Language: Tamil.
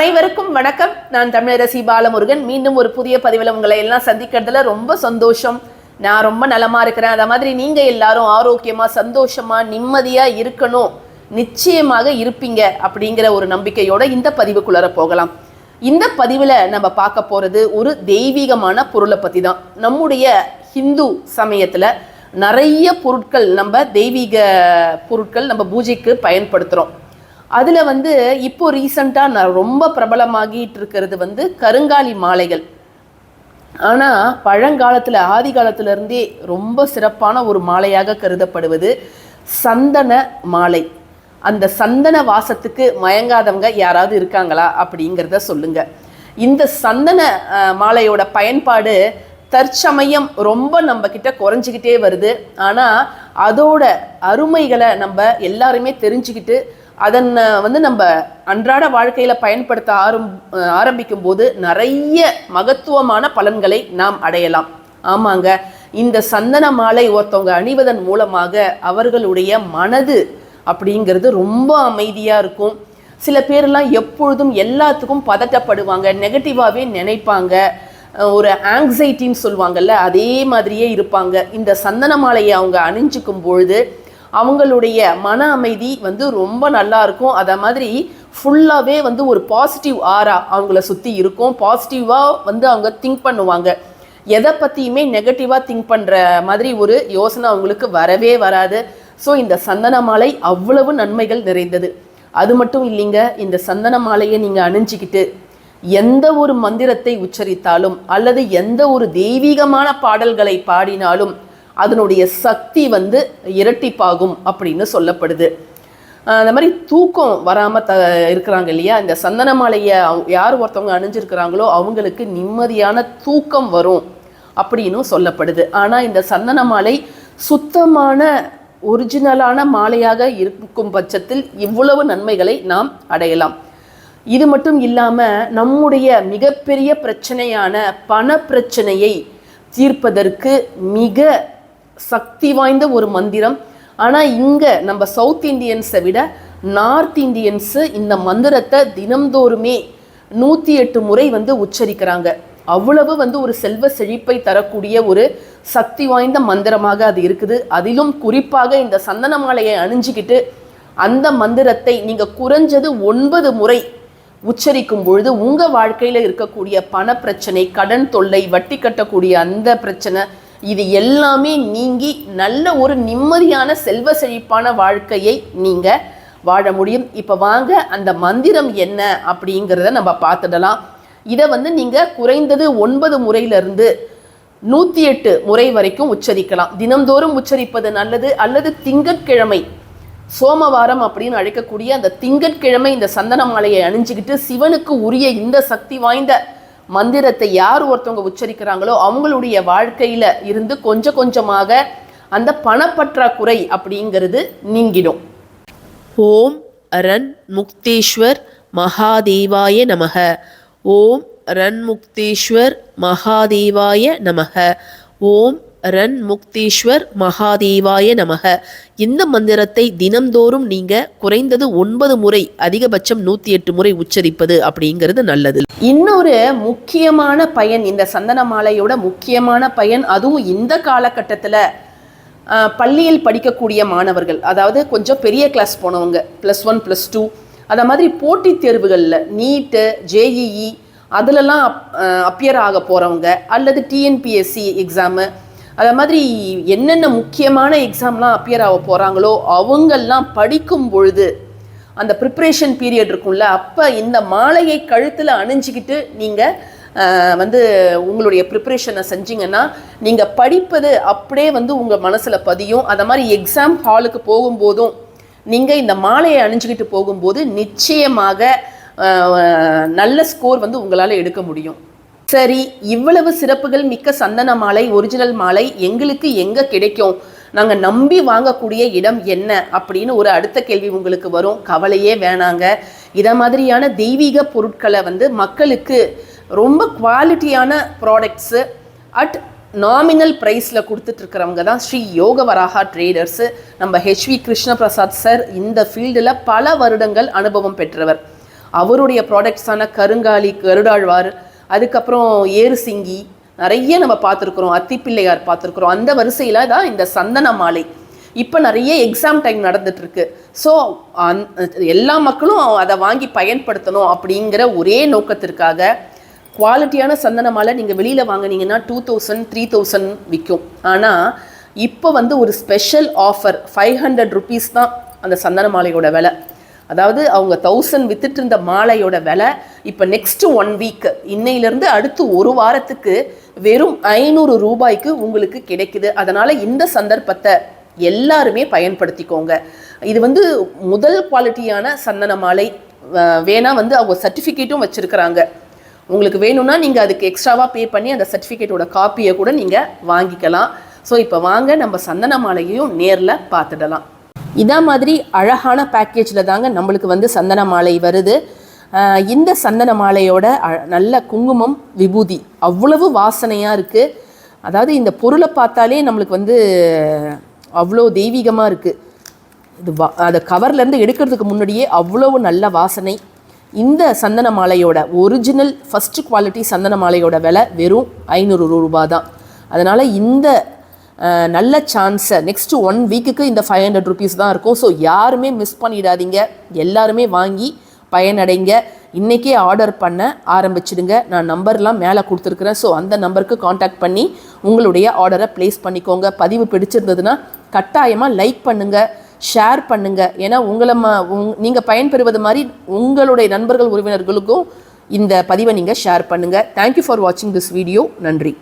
அனைவருக்கும் வணக்கம். நான் தமிழரசி பாலமுருகன். மீண்டும் ஒரு புதிய பதிவில் உங்களை எல்லாம் சந்திக்கிறதுல ரொம்ப சந்தோஷம். நான் ரொம்ப நலமா இருக்கிறேன். அதை மாதிரி நீங்க எல்லாரும் ஆரோக்கியமா சந்தோஷமா நிம்மதியா இருக்கணும். நிச்சயமாக இருப்பீங்க அப்படிங்கிற ஒரு நம்பிக்கையோட இந்த பதிவுக்குள்ளார போகலாம். இந்த பதிவில் நம்ம பார்க்க போறது ஒரு தெய்வீகமான பொருளை பற்றி தான் நம்முடைய ஹிந்து சமயத்தில் நிறைய பொருட்கள் நம்ம தெய்வீக பொருட்கள் நம்ம பூஜைக்கு பயன்படுத்துகிறோம் அதில் வந்து இப்போ ரீசண்டாக நான் ரொம்ப பிரபலமாகிட்டு இருக்கிறது வந்து கருங்காலி மாலைகள். ஆனால் பழங்காலத்தில் ஆதி காலத்துலேருந்தே ரொம்ப சிறப்பான ஒரு மாலையாக கருதப்படுவது சந்தன மாலை. அந்த சந்தன வாசத்துக்கு மயங்காதவங்க யாராவது இருக்காங்களா அப்படிங்கிறத சொல்லுங்க. இந்த சந்தன மாலையோட பயன்பாடு தற்சமயம் ரொம்ப நம்ம கிட்ட குறைஞ்சிக்கிட்டே வருது. ஆனால் அதோட அருமைகளை நம்ம எல்லாருமே தெரிஞ்சுக்கிட்டு அதன் வந்து நம்ம அன்றாட வாழ்க்கையில் பயன்படுத்த ஆரம் ஆரம்பிக்கும் போது நிறைய மகத்துவமான பலன்களை நாம் அடையலாம். ஆமாங்க. இந்த சந்தன மாலை ஒருத்தவங்க அணிவதன் மூலமாக அவர்களுடைய மனது அப்படிங்கிறது ரொம்ப அமைதியாக இருக்கும். சில பேர்லாம் எப்பொழுதும் எல்லாத்துக்கும் பதட்டப்படுவாங்க நெகட்டிவாகவே நினைப்பாங்க. ஒரு ஆங்ஸைட்டின்னு சொல்லுவாங்கல்ல அதே மாதிரியே இருப்பாங்க. இந்த சந்தன மாலையை அவங்க அணிஞ்சுக்கும் பொழுது அவங்களுடைய மன அமைதி வந்து ரொம்ப நல்லா இருக்கும். அதை மாதிரி ஃபுல்லாகவே வந்து ஒரு பாசிட்டிவ் ஆரா அவங்கள சுற்றி இருக்கும். பாசிட்டிவாக வந்து அவங்க திங்க் பண்ணுவாங்க. எதை பற்றியுமே நெகட்டிவாக திங்க் பண்ணுற மாதிரி ஒரு யோசனை அவங்களுக்கு வரவே வராது. ஸோ இந்த சந்தன மாலை அவ்வளவு நன்மைகள் நிறைந்தது. அது மட்டும் இல்லைங்க இந்த சந்தன மாலையை நீங்கள் அணிஞ்சிக்கிட்டு எந்த ஒரு மந்திரத்தை உச்சரித்தாலும் அல்லது எந்த ஒரு தெய்வீகமான பாடல்களை பாடினாலும் அதனுடைய சக்தி வந்து இரட்டிப்பாகும் அப்படின்னு சொல்லப்படுது. அந்த மாதிரி தூக்கம் வராமல் த இருக்கிறாங்க இல்லையா? இந்த சந்தன மாலையை யார் ஒருத்தவங்க அணிஞ்சிருக்கிறாங்களோ அவங்களுக்கு நிம்மதியான தூக்கம் வரும் அப்படின்னும் சொல்லப்படுது. ஆனால் இந்த சந்தன மாலை சுத்தமான ஒரிஜினலான மாலையாக இருக்கும் பட்சத்தில் இவ்வளவு நன்மைகளை நாம் அடையலாம். இது மட்டும் இல்லாமல் நம்முடைய மிகப்பெரிய பிரச்சனையான பண பிரச்சனையை தீர்ப்பதற்கு மிக சக்தி வாய்ந்த ஒரு மந்திரம். ஆனால் இங்கே நம்ம சவுத் இந்தியன்ஸை விட நார்த் இந்தியன்ஸு இந்த மந்திரத்தை தினம்தோறுமே நூற்றி எட்டு முறை வந்து உச்சரிக்கிறாங்க. அவ்வளவு வந்து ஒரு செல்வ செழிப்பை தரக்கூடிய ஒரு சக்தி வாய்ந்த மந்திரமாக அது இருக்குது. அதிலும் குறிப்பாக இந்த சந்தன மாலையை அணிஞ்சிக்கிட்டு அந்த மந்திரத்தை நீங்கள் குறைஞ்சது ஒன்பது முறை உச்சரிக்கும் பொழுது உங்கள் வாழ்க்கையில் இருக்கக்கூடிய பண பிரச்சனை கடன் தொல்லை வட்டி கட்டக்கூடிய அந்த பிரச்சனை இது எல்லாமே நீங்கி நல்ல ஒரு நிம்மதியான செல்வ செழிப்பான வாழ்க்கையை நீங்கள் வாழ முடியும். இப்போ வாங்க அந்த மந்திரம் என்ன அப்படிங்கிறத நம்ம பார்த்துடலாம். இதை வந்து நீங்கள் குறைந்தது ஒன்பது முறையிலிருந்து நூற்றி எட்டு முறை வரைக்கும் உச்சரிக்கலாம். தினம்தோறும் உச்சரிப்பது நல்லது அல்லது திங்கட்கிழமை சோமவாரம் அப்படின்னு அழைக்கக்கூடிய அந்த திங்கட்கிழமை இந்த சந்தன மாலையை அணிஞ்சிக்கிட்டு சிவனுக்கு உரிய இந்த சக்தி வாய்ந்த மந்திரத்தை யார் ஒருத்தவங்க உச்சரிக்கிறாங்களோ அவங்களுடைய வாழ்க்கையில இருந்து கொஞ்சம் கொஞ்சமாக அந்த பணப்பற்றாக்குறை அப்படிங்கிறது நீங்கிடும். ஓம் ரன் முக்தேஸ்வர் மகாதேவாய நமக. ஓம் ரன் முக்தேஸ்வர் மகாதேவாய நமக. ஓம் ரன் முக்தீஸ்வர் மகாதேவாய நமக. இந்த மந்திரத்தை தினம்தோறும் நீங்க குறைந்தது ஒன்பது முறை அதிகபட்சம் நூத்தி எட்டு முறை உச்சரிப்பது அப்படிங்கிறது நல்லது. இன்னொரு முக்கியமான பயன் இந்த சந்தன மாலையோட முக்கியமான பயன் அதுவும் இந்த காலகட்டத்தில் பள்ளியில் படிக்கக்கூடிய மாணவர்கள் அதாவது கொஞ்சம் பெரிய கிளாஸ் போனவங்க ப்ளஸ் ஒன் ப்ளஸ் டூ அதை மாதிரி போட்டித் தேர்வுகளில் நீட்டு ஜேஇஇ அதிலலாம் அப்பியர் ஆக போகிறவங்க அல்லது டிஎன்பிஎஸ்சி எக்ஸாமு அதை மாதிரி என்னென்ன முக்கியமான எக்ஸாம்லாம் அப்பியர் ஆக போகிறாங்களோ அவங்கெல்லாம் படிக்கும் பொழுது அந்த ப்ரிப்ரேஷன் பீரியட் இருக்கும்ல அப்போ இந்த மாலையை கழுத்தில் அணிஞ்சிக்கிட்டு நீங்கள் வந்து உங்களுடைய ப்ரிப்ரேஷனை செஞ்சீங்கன்னா நீங்கள் படிப்பது அப்படியே வந்து உங்கள் மனசில் பதியும். அதை மாதிரி எக்ஸாம் ஹாலுக்கு போகும்போதும் நீங்கள் இந்த மாலையை அணிஞ்சிக்கிட்டு போகும்போது நிச்சயமாக நல்ல ஸ்கோர் வந்து உங்களால் எடுக்க முடியும். சரி இவ்வளவு சிறப்புகள் மிக்க சந்தன மாலை ஒரிஜினல் மாலை எங்களுக்கு எங்கே கிடைக்கும்? நாங்கள் நம்பி வாங்கக்கூடிய இடம் என்ன? அப்படின்னு ஒரு அடுத்த கேள்வி உங்களுக்கு வரும். கவலையே வேணாங்க. இதை மாதிரியான தெய்வீக பொருட்களை வந்து மக்களுக்கு ரொம்ப குவாலிட்டியான ப்ராடக்ட்ஸு அட் நாமினல் ப்ரைஸில் கொடுத்துட்ருக்கிறவங்க தான் ஸ்ரீ யோக வராகா ட்ரேடர்ஸு நம்ம ஹெச்வி கிருஷ்ணபிரசாத் சார் இந்த ஃபீல்டில் பல வருடங்கள் அனுபவம் பெற்றவர். அவருடைய ப்ராடக்ட்ஸான கருங்காலி கருடாழ்வார் அதுக்கப்புறம் ஏறு சிங்கி நிறைய நம்ம பார்த்துருக்குறோம் அத்திப்பிள்ளையார் பார்த்துருக்குறோம். அந்த வரிசையில் தான் இந்த சந்தன மாலை. இப்போ நிறைய எக்ஸாம் டைம் நடந்துட்டுருக்கு. ஸோ அந் எல்லா மக்களும் அதை வாங்கி பயன்படுத்தணும் அப்படிங்கிற ஒரே நோக்கத்திற்காக குவாலிட்டியான சந்தன மாலை நீங்கள் வெளியில் வாங்கினீங்கன்னா டூ தௌசண்ட் த்ரீ தௌசண்ட் விற்கும் ஆனால் இப்போ வந்து ஒரு special offer five hundred rupees தான் அந்த சந்தன மாலையோட விலை. அதாவது அவங்க தௌசண்ட் வித்துட்டு இருந்த மாலையோட விலை இப்போ நெக்ஸ்ட் ஒன் வீக் இன்னையிலேருந்து அடுத்து ஒரு வாரத்துக்கு வெறும் ஐநூறு ரூபாய்க்கு உங்களுக்கு கிடைக்குது. அதனால் இந்த சந்தர்ப்பத்தை எல்லாருமே பயன்படுத்திக்கோங்க. இது வந்து முதல் குவாலிட்டியான சந்தன மாலை. வேணால் வந்து அவங்க சர்டிஃபிகேட்டும் வச்சுருக்கிறாங்க. உங்களுக்கு வேணும்னா நீங்கள் அதுக்கு எக்ஸ்ட்ராவாக பே பண்ணி அந்த சர்டிஃபிகேட்டோட காப்பியை கூட நீங்கள் வாங்கிக்கலாம். ஸோ இப்போ வாங்க நம்ம சந்தன மாலையையும் நேரில் பார்த்துடலாம். இதா மாதிரி அழகான பேக்கேஜில் தாங்க நம்மளுக்கு வந்து சந்தன மாலை வருது. இந்த சந்தன மாலையோட அ- நல்ல குங்குமம் விபூதி அவ்வளவு வாசனையாக இருக்குது அதாவது இந்த பொருளை பார்த்தாலே நம்மளுக்கு வந்து அவ்வளோ தெய்வீகமாக இருக்குது இது வா அதை கவர்லேருந்து எடுக்கிறதுக்கு முன்னாடியே அவ்வளவு நல்ல வாசனை. இந்த சந்தன மாலையோட ஒரிஜினல் ஃபஸ்ட்டு குவாலிட்டி சந்தன மாலையோட விலை வெறும் ஐநூறு ரூபா தான். அதனால் இந்த நல்ல சான்ஸை நெக்ஸ்ட் ஒன் வீக்குக்கு இந்த ஃபைவ் ஹண்ட்ரட் ருபீஸ் தான் இருக்கும். ஸோ யாருமே மிஸ் பண்ணிடாதீங்க. எல்லாருமே வாங்கி பயனடைங்க. இன்றைக்கே ஆர்டர் பண்ண ஆரம்பிச்சிடுங்க. நான் நம்பர்லாம் மேலே கொடுத்துருக்குறேன். ஸோ அந்த நம்பருக்கு காண்டாக்ட் பண்ணி உங்களுடைய ஆர்டரை ப்ளேஸ் பண்ணிக்கோங்க. பதிவு பிடிச்சிருந்ததுன்னா கட்டாயமாக லைக் பண்ணுங்கள் ஷேர் பண்ணுங்கள் ஏன்னா உங்களை ம உங் நீங்கள் பயன்பெறுவது மாதிரி உங்களுடைய நண்பர்கள் உறவினர்களுக்கும் இந்த பதிவை நீங்கள் ஷேர் பண்ணுங்கள் தேங்க்யூ ஃபார் வாட்சிங் திஸ் வீடியோ நன்றி.